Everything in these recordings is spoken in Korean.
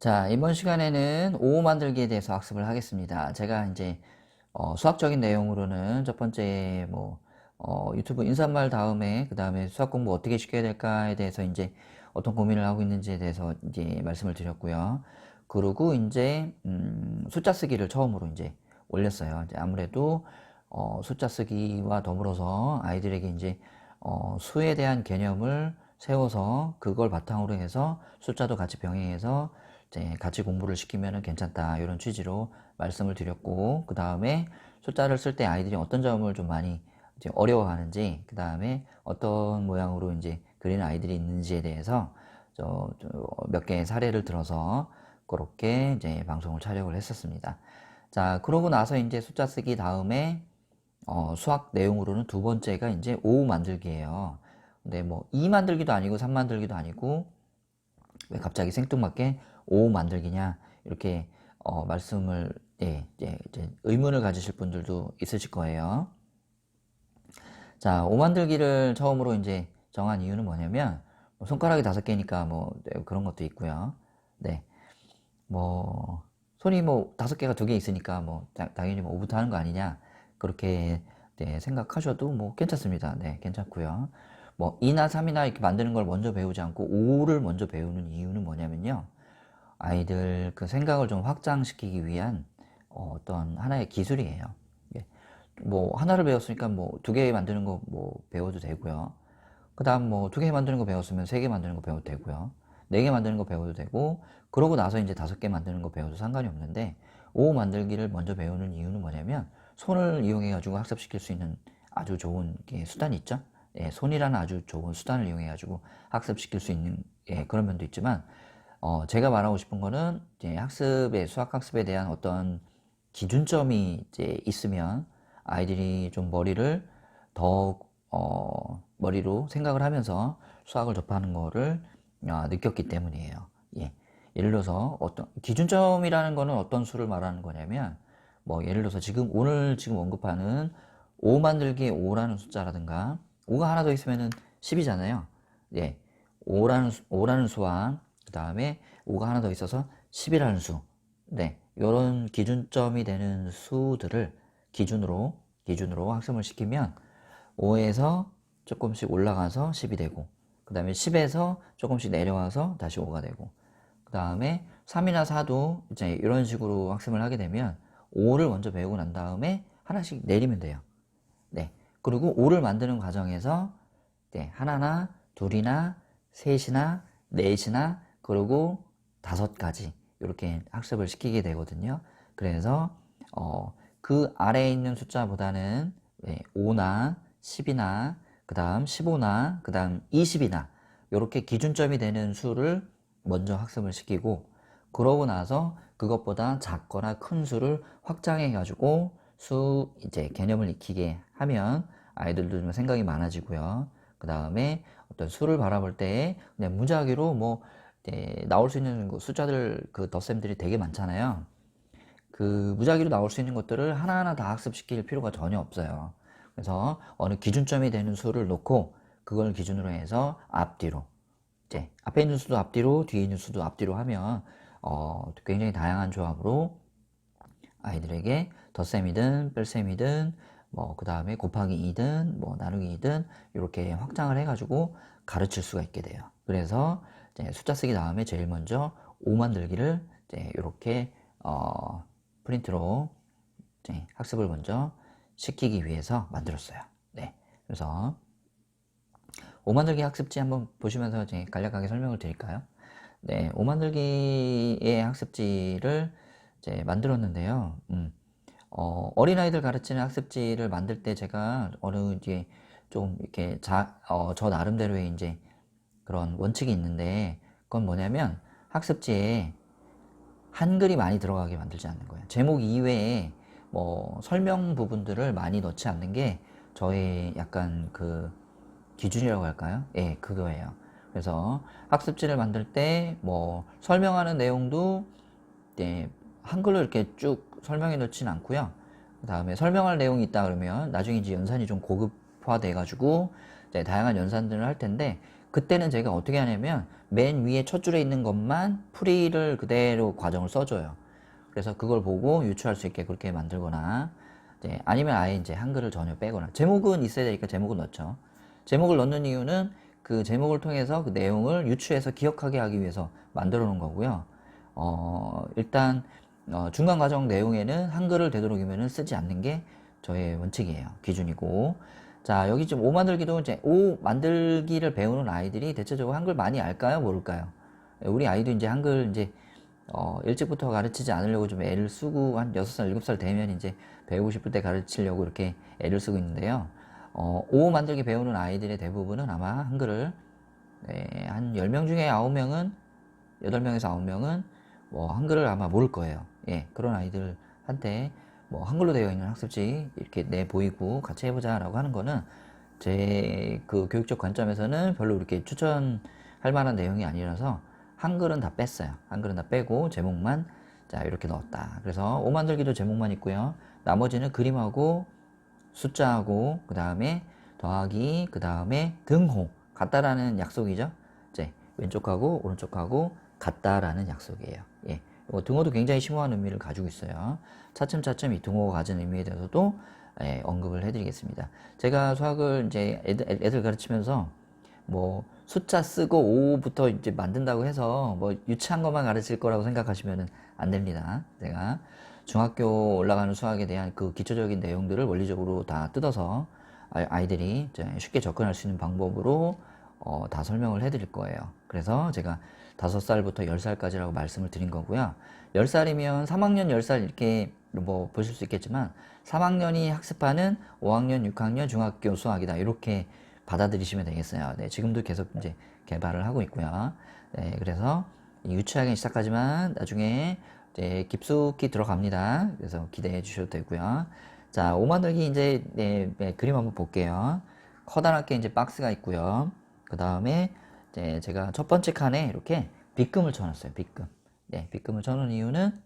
자, 이번 시간에는 오후 만들기에 대해서 학습을 하겠습니다. 제가 이제 어, 수학적인 내용으로는 첫 번째 뭐 어, 유튜브 인사말 다음에 그 다음에 수학 공부 어떻게 시켜야 될까에 대해서 이제 어떤 고민을 하고 있는지에 대해서 이제 말씀을 드렸고요. 그리고 이제 음, 숫자 쓰기를 처음으로 이제 올렸어요. 이제 아무래도 어, 숫자 쓰기와 더불어서 아이들에게 이제 어, 수에 대한 개념을 세워서 그걸 바탕으로 해서 숫자도 같이 병행해서 이제 같이 공부를 시키면 괜찮다 이런 취지로 말씀을 드렸고 그 다음에 숫자를 쓸 때 아이들이 어떤 점을 좀 많이 이제 어려워하는지 그 다음에 어떤 모양으로 이제 그리는 아이들이 있는지에 대해서 몇 개의 사례를 들어서 그렇게 이제 방송을 촬영을 했었습니다. 자 그러고 나서 이제 숫자 쓰기 다음에 어, 수학 내용으로는 두 번째가 이제 5 만들기예요. 근데 뭐 2 만들기도 아니고 3 만들기도 아니고 왜 갑자기 생뚱맞게 5 만들기냐 이렇게 어, 말씀을 예, 예, 의문을 가지실 분들도 있으실 거예요. 자, 5 만들기를 처음으로 이제 정한 이유는 뭐냐면 뭐 손가락이 다섯 개니까 뭐 네, 그런 것도 있고요. 네, 뭐 손이 뭐 다섯 개가 두 개 있으니까 뭐 당연히 뭐 5부터 하는 거 아니냐 그렇게 네, 생각하셔도 뭐 괜찮습니다. 네, 괜찮고요. 뭐 2나 3이나 이렇게 만드는 걸 먼저 배우지 않고 5를 먼저 배우는 이유는 뭐냐면요. 아이들 그 생각을 좀 확장시키기 위한 어, 떤 하나의 기술이에요. 예. 뭐 하나를 배웠으니까 뭐 두 개 만드는 거 뭐 배워도 되고요. 그 다음 뭐 두 개 만드는 거 배웠으면 세 개 만드는 거 배워도 되고요. 네 개 만드는 거 배워도 되고 그러고 나서 이제 다섯 개 만드는 거 배워도 상관이 없는데 5 만들기를 먼저 배우는 이유는 뭐냐면 손을 이용해 가지고 학습시킬 수 있는 아주 좋은 수단이 있죠. 예, 손이라는 아주 좋은 수단을 이용해 가지고 학습시킬 수 있는 예, 그런 면도 있지만 어, 제가 말하고 싶은 거는 이제 학습에 수학 학습에 대한 어떤 기준점이 이제 있으면 아이들이 좀 머리를 더 어, 머리로 생각을 하면서 수학을 접하는 거를 아, 느꼈기 때문이에요. 예. 예를 들어서 어떤 기준점이라는 거는 어떤 수를 말하는 거냐면 뭐 예를 들어서 지금 오늘 지금 언급하는 5 만들기 5라는 숫자라든가 5가 하나 더 있으면은 10이잖아요. 예. 5라는, 5라는 수와 그 다음에 5가 하나 더 있어서 10이라는 수. 네. 요런 기준점이 되는 수들을 기준으로, 기준으로 학습을 시키면 5에서 조금씩 올라가서 10이 되고, 그 다음에 10에서 조금씩 내려와서 다시 5가 되고, 그 다음에 3이나 4도 이제 이런 식으로 학습을 하게 되면 5를 먼저 배우고 난 다음에 하나씩 내리면 돼요. 네. 그리고 5를 만드는 과정에서 네, 하나나 둘이나 셋이나 넷이나 그리고 다섯 가지 이렇게 학습을 시키게 되거든요. 그래서 어, 그 아래에 있는 숫자보다는 네, 5나 10이나 그 다음 15나 그 다음 20이나 이렇게 기준점이 되는 수를 먼저 학습을 시키고 그러고 나서 그것보다 작거나 큰 수를 확장해 가지고 수 이제 개념을 익히게 하면 아이들도 좀 생각이 많아지고요. 그 다음에 어떤 수를 바라볼 때 그냥 무작위로 뭐 나올 수 있는 그 숫자들 그 덧셈들이 되게 많잖아요. 그 무작위로 나올 수 있는 것들을 하나하나 다 학습시킬 필요가 전혀 없어요. 그래서 어느 기준점이 되는 수를 놓고 그걸 기준으로 해서 앞뒤로 이제 앞에 있는 수도 앞뒤로 뒤에 있는 수도 앞뒤로 하면 어, 굉장히 다양한 조합으로 아이들에게 덧셈이든 뺄셈이든 뭐 그 다음에 곱하기 2든 뭐 나누기 2든 이렇게 확장을 해가지고 가르칠 수가 있게 돼요. 그래서 숫자 쓰기 다음에 제일 먼저 5 만들기를 이렇게 어, 프린트로 학습을 먼저 시키기 위해서 만들었어요. 네, 그래서 5 만들기 학습지 한번 보시면서 간략하게 설명을 드릴까요? 네, 5 만들기의 학습지를 만들었는데요. 음, 어, 어린아이들 가르치는 학습지를 만들 때 제가 어느 이제 좀 이렇게 자, 어, 저 나름대로의 이제 그런 원칙이 있는데 그건 뭐냐면 학습지에 한글이 많이 들어가게 만들지 않는 거예요. 제목 이외에 뭐 설명 부분들을 많이 넣지 않는 게 저의 약간 그 기준이라고 할까요? 예, 그거예요. 그래서 학습지를 만들 때 뭐 설명하는 내용도 예, 한글로 이렇게 쭉 설명해 놓진 않고요. 그 다음에 설명할 내용이 있다 그러면 나중에 이제 연산이 좀 고급화돼 가지고 다양한 연산들을 할 텐데 그때는 제가 어떻게 하냐면 맨 위에 첫 줄에 있는 것만 풀이를 그대로 과정을 써줘요. 그래서 그걸 보고 유추할 수 있게 그렇게 만들거나 이제 아니면 아예 이제 한글을 전혀 빼거나 제목은 있어야 되니까 제목을 넣죠. 제목을 넣는 이유는 그 제목을 통해서 그 내용을 유추해서 기억하게 하기 위해서 만들어 놓은 거고요. 어, 일단 어, 중간 과정 내용에는 한글을 되도록이면 쓰지 않는 게 저의 원칙이에요. 기준이고. 자, 여기 지금 오 만들기도 이제 오 만들기를 배우는 아이들이 대체적으로 한글 많이 알까요? 모를까요? 우리 아이도 이제 한글 이제 어, 일찍부터 가르치지 않으려고 좀 애를 쓰고 한 6살, 7살 되면 이제 배우고 싶을 때 가르치려고 이렇게 애를 쓰고 있는데요. 어, 오 만들기 배우는 아이들의 대부분은 아마 한글을 네, 한 10명 중에 9명은 8명에서 9명은 뭐 한글을 아마 모를 거예요. 예, 그런 아이들한테 뭐 한글로 되어 있는 학습지 이렇게 내 보이고 같이 해보자라고 하는 거는 제 그 교육적 관점에서는 별로 이렇게 추천할 만한 내용이 아니라서 한글은 다 뺐어요. 한글은 다 빼고 제목만 자 이렇게 넣었다. 그래서 오 만들기도 제목만 있고요. 나머지는 그림하고 숫자하고 그 다음에 더하기 그 다음에 등호 같다라는 약속이죠. 이제 왼쪽하고 오른쪽하고 같다라는 약속이에요. 예. 이거 등호도 굉장히 심오한 의미를 가지고 있어요. 차츰차츰 이 등호가 가진 의미에 대해서도 예, 언급을 해드리겠습니다. 제가 수학을 이제 애들, 애들 가르치면서 뭐 숫자 쓰고 5부터 이제 만든다고 해서 뭐 유치한 것만 가르칠 거라고 생각하시면 안 됩니다. 제가 중학교 올라가는 수학에 대한 그 기초적인 내용들을 원리적으로 다 뜯어서 아이- 아이들이 쉽게 접근할 수 있는 방법으로 어, 다 설명을 해드릴 거예요. 그래서 제가 다섯 살부터 열 살까지라고 말씀을 드린 거고요. 열 살이면 3학년 열 살 이렇게 뭐 보실 수 있겠지만 3학년이 학습하는 5학년, 6학년 중학교 수학이다 이렇게 받아들이시면 되겠어요. 네, 지금도 계속 이제 개발을 하고 있고요. 네, 그래서 유치하게 시작하지만 나중에 이제 깊숙이 들어갑니다. 그래서 기대해 주셔도 되고요. 자, 오만들기 이제 네, 네, 그림 한번 볼게요. 커다랗게 이제 박스가 있고요. 그 다음에 이제 제가 첫 번째 칸에 이렇게 빗금을 쳐놨어요. 빗금. 네, 빗금을 쳐놓은 이유는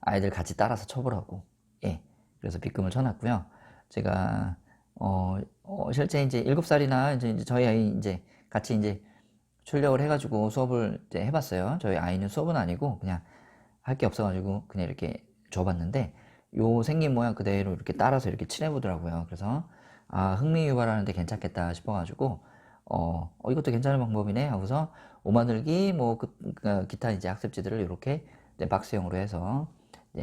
아이들 같이 따라서 쳐보라고. 예. 그래서 빗금을 쳐놨고요. 제가 어, 어, 실제 이제 일곱 살이나 이제, 이제 저희 아이 이제 같이 이제 출력을 해가지고 수업을 이제 해봤어요. 저희 아이는 수업은 아니고 그냥 할 게 없어가지고 그냥 이렇게 줘봤는데 요 생긴 모양 그대로 이렇게 따라서 이렇게 칠해보더라고요. 그래서 아 흥미 유발하는데 괜찮겠다 싶어가지고 어, 어, 이것도 괜찮은 방법이네 하고서 오만들기 뭐 그, 그, 기타 이제 학습지들을 이렇게 박스형으로 해서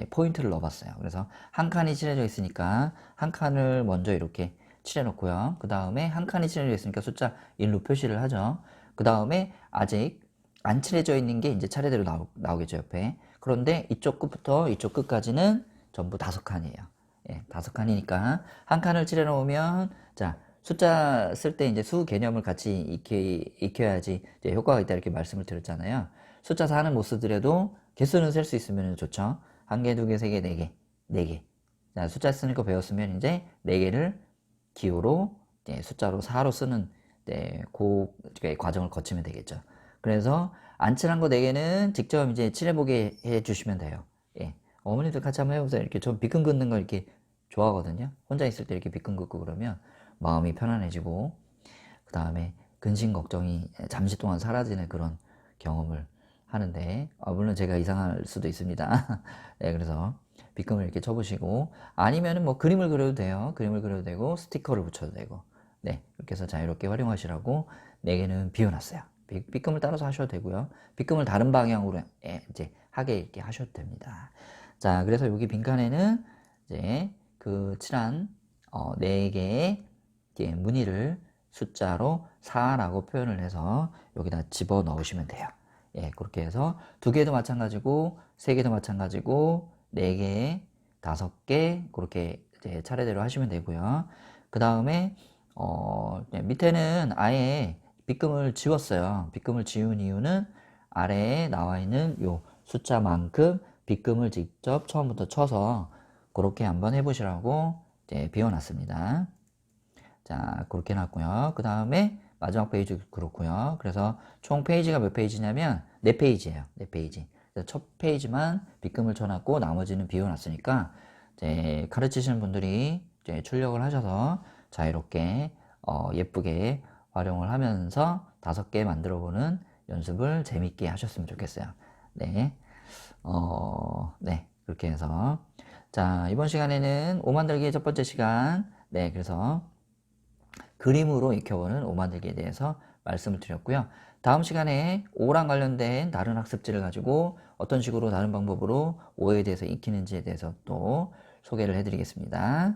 포인트를 넣어봤어요. 그래서 한 칸이 칠해져 있으니까 한 칸을 먼저 이렇게 칠해 놓고요. 그 다음에 한 칸이 칠해져 있으니까 숫자 1로 표시를 하죠. 그 다음에 아직 안 칠해져 있는 게 이제 차례대로 나오, 나오겠죠, 옆에. 그런데 이쪽 끝부터 이쪽 끝까지는 전부 다섯 칸이에요. 예, 다섯 칸이니까 한 칸을 칠해 놓으면 자, 숫자 쓸 때 이제 수 개념을 같이 익히, 익혀야지 효과가 있다 이렇게 말씀을 드렸잖아요. 숫자 4는 못 쓰더라도 개수는 셀 수 있으면 좋죠. 한 개, 두 개, 세 개, 네 개, 네 개. 자, 숫자 쓰는 거 배웠으면 이제 네 개를 기호로 이제 숫자로 4로 쓰는 네, 그 과정을 거치면 되겠죠. 그래서 안 칠한 거 4개는 직접 이제 칠해보게 해 주시면 돼요. 예. 어머니들 같이 한번 해보세요. 이렇게 좀 비끈 긋는 거 이렇게 좋아하거든요. 혼자 있을 때 이렇게 비끈 긋고 그러면 마음이 편안해지고, 그 다음에 근심 걱정이 잠시 동안 사라지는 그런 경험을 하는데, 아, 물론 제가 이상할 수도 있습니다. 네, 그래서 빗금을 이렇게 쳐보시고, 아니면은 뭐 그림을 그려도 돼요. 그림을 그려도 되고, 스티커를 붙여도 되고, 네, 이렇게 해서 자유롭게 활용하시라고 4개는 비워놨어요. 빗- 빗금을 따라서 하셔도 되고요. 빗금을 다른 방향으로 예, 이제 하게 이렇게 하셔도 됩니다. 자, 그래서 여기 빈칸에는 이제 그 칠한 어, 4개의 이제 무늬를 숫자로 4라고 표현을 해서 여기다 집어 넣으시면 돼요. 예, 그렇게 해서 두 개도 마찬가지고, 세 개도 마찬가지고, 네 개, 다섯 개, 그렇게 이제 차례대로 하시면 되고요. 그 다음에, 어, 네, 밑에는 아예 빗금을 지웠어요. 빗금을 지운 이유는 아래에 나와 있는 요 숫자만큼 빗금을 직접 처음부터 쳐서 그렇게 한번 해보시라고 이제 비워놨습니다. 자, 그렇게 해놨고요. 그 다음에 마지막 페이지 그렇고요. 그래서 총 페이지가 몇 페이지냐면 네 페이지예요. 네 페이지. 그래서 첫 페이지만 빗금을 쳐놨고 나머지는 비워놨으니까 이제 가르치시는 분들이 이제 출력을 하셔서 자유롭게 어, 예쁘게 활용을 하면서 다섯 개 만들어 보는 연습을 재밌게 하셨으면 좋겠어요. 네. 어, 네. 그렇게 해서. 자, 이번 시간에는 오 만들기의 첫 번째 시간. 네. 그래서 그림으로 익혀보는 오 만들기에 대해서 말씀을 드렸고요. 다음 시간에 오랑 관련된 다른 학습지를 가지고 어떤 식으로 다른 방법으로 오에 대해서 익히는지에 대해서 또 소개를 해드리겠습니다.